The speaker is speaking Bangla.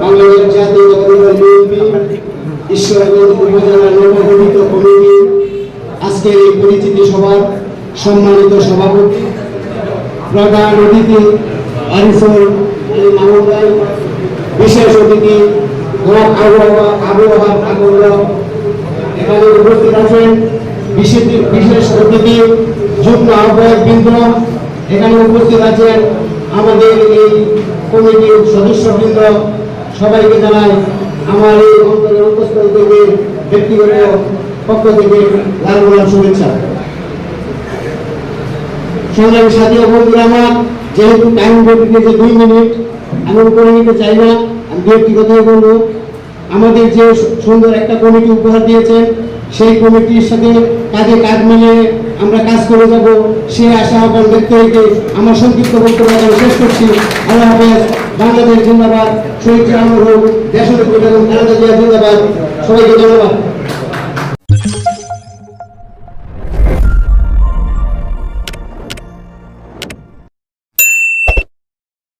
বাংলাদেশ এই পরিচিতি সভার সম্মানিত সভাপতি প্রধান অতিথি বিশেষ অতিথি আবহাওয়া আবহাওয়া আগর এখানে উপস্থিত আছেন বিশেষ অতিথি, যুগ্ম আহ্বায়ক বৃন্দ, এখানে উপস্থিত আছেন আমাদের এই কমিটির সদস্যবৃন্দ সবাইকে জানাই আমার এই অন্তরের অন্তঃস্থল থেকে ব্যক্তিগত পক্ষ থেকে লাল শুভেচ্ছা। সংগ্রামী সাথী বন্ধুরা, আমার যেহেতু টাইম যে দুই মিনিট আমি করে নিতে চাই না, আমি কথাই বলব। আমাদের যে সুন্দর একটা কমিটি উপহার দিয়েছেন সেই কমিটির সাথে কাজে কাজ মিলে আমরা কাজ করে যাব। সে আশা আহ্বান দেখতে রেখে আমার সংক্ষিপ্ত বক্তব্য শেষ করছি। আল্লাহ হাফেজ, বাংলাদেশ জিন্দাবাদ, শহীদ হোক দেশের জিয়া জিন্দাবাদ। সবাইকে ধন্যবাদ।